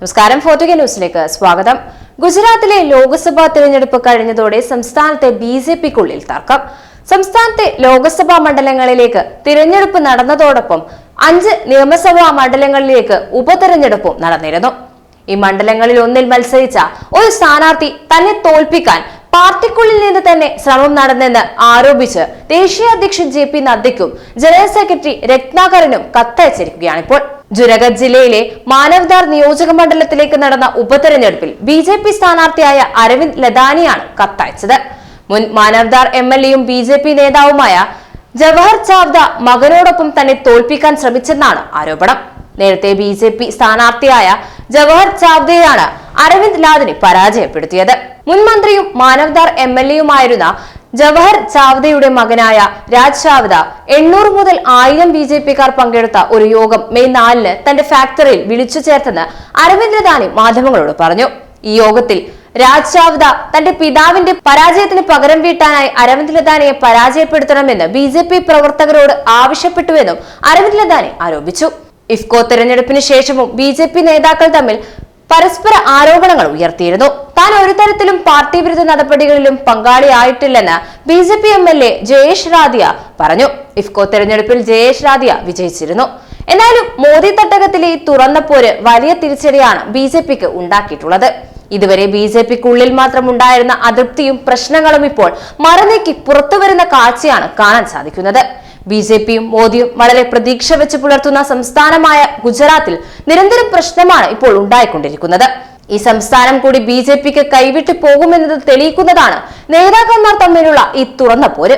നമസ്കാരം ഫോർട്ടുഗ ന്യൂസിലേക്ക് സ്വാഗതം. ഗുജറാത്തിലെ ലോക്സഭാ തിരഞ്ഞെടുപ്പ് കഴിഞ്ഞതോടെ സംസ്ഥാനത്തെ ബി ജെ പിക്കുള്ളിൽ തർക്കം. സംസ്ഥാനത്തെ ലോക്സഭാ മണ്ഡലങ്ങളിലേക്ക് തിരഞ്ഞെടുപ്പ് നടന്നതോടൊപ്പം അഞ്ച് നിയമസഭാ മണ്ഡലങ്ങളിലേക്ക് ഉപതെരഞ്ഞെടുപ്പും നടന്നിരുന്നു. ഈ മണ്ഡലങ്ങളിൽ ഒന്നിൽ മത്സരിച്ച ഒരു സ്ഥാനാർത്ഥി തന്നെ തോൽപ്പിക്കാൻ പാർട്ടിക്കുള്ളിൽ നിന്ന് തന്നെ ശ്രമം നടന്നെന്ന് ആരോപിച്ച് ദേശീയ അധ്യക്ഷൻ ജെ പി നദ്ദയ്ക്കും ജനറൽ സെക്രട്ടറി രത്നാകരനും കത്തയച്ചിരിക്കുകയാണിപ്പോൾ. ജുനഗഡ് ജില്ലയിലെ മാനവ്ദാർ നിയോജക മണ്ഡലത്തിലേക്ക് നടന്ന ഉപതെരഞ്ഞെടുപ്പിൽ ബി ജെ പി സ്ഥാനാർത്ഥിയായ അരവിന്ദ് ലദാനിയാണ് കത്തയച്ചത്. മുൻ മാനവ്ദാർ എം എൽ എയും ബി ജെ പി നേതാവുമായ ജവഹർ ചാവ്ദ മകനോടൊപ്പം തന്നെ തോൽപ്പിക്കാൻ ശ്രമിച്ചെന്നാണ് ആരോപണം. നേരത്തെ ബി ജെ പി സ്ഥാനാർത്ഥിയായ ജവഹർ ചാവ്ദയാണ് അരവിന്ദ് ലാദിനെ പരാജയപ്പെടുത്തിയത്. മുൻ മന്ത്രിയും മാനവ്ദാർ എം എൽ എയുമായിരുന്ന ജവഹർ ചാവ്ദയുടെ മകനായ രാജ് ചാവ്ദ എണ്ണൂറ് മുതൽ ആയിരം ബി ജെ പിക്കാർ പങ്കെടുത്ത ഒരു യോഗം മെയ് നാലിന് തന്റെ ഫാക്ടറിയിൽ വിളിച്ചു ചേർത്തെന്ന് അരവിന്ദ് ദാനി മാധ്യമങ്ങളോട് പറഞ്ഞു. ഈ യോഗത്തിൽ രാജ് ചാവ്ദ തന്റെ പിതാവിന്റെ പരാജയത്തിന് പകരം വീട്ടാനായി അരവിന്ദ് ലദാനിയെ പരാജയപ്പെടുത്തണമെന്ന് ബി ജെ പി പ്രവർത്തകരോട് ആവശ്യപ്പെട്ടുവെന്നും അരവിന്ദ് ലദാനി ആരോപിച്ചു. ഇഫ്കോ തെരഞ്ഞെടുപ്പിന് ശേഷവും ബി ജെ പി നേതാക്കൾ തമ്മിൽ പരസ്പര ആരോപണങ്ങൾ ഉയർത്തിയിരുന്നു. താൻ ഒരു തരത്തിലും പാർട്ടി വിരുദ്ധ നടപടികളിലും പങ്കാളിയായിട്ടില്ലെന്ന് B J P M L A Jayesh Radadiya പറഞ്ഞു. ഇഫ്കോ തെരഞ്ഞെടുപ്പിൽ ജയേഷ് റാദിയ വിജയിച്ചിരുന്നു. എന്നാലും മോദി തട്ടകത്തിലെ ഈ തുറന്ന പോര് വലിയ തിരിച്ചടിയാണ് ബി ജെ പിക്ക് ഉണ്ടാക്കിയിട്ടുള്ളത്. ഇതുവരെ ബി ജെ പിക്കുള്ളിൽ മാത്രം ഉണ്ടായിരുന്ന അതൃപ്തിയും പ്രശ്നങ്ങളും ഇപ്പോൾ മറനീക്കി പുറത്തുവരുന്ന കാഴ്ചയാണ് കാണാൻ സാധിക്കുന്നത്. ബി ജെ പിയും മോദിയും വളരെ പ്രതീക്ഷ വെച്ച് പുലർത്തുന്ന സംസ്ഥാനമായ ഗുജറാത്തിൽ നിരന്തരം പ്രശ്നമാണ് ഇപ്പോൾ ഉണ്ടായിക്കൊണ്ടിരിക്കുന്നത്. ഈ സംസ്ഥാനം കൂടി ബി ജെ പിക്ക് കൈവിട്ടു പോകുമെന്നത് തെളിയിക്കുന്നതാണ് നേതാക്കന്മാർ തമ്മിലുള്ള ഈ തുറന്ന പോര്.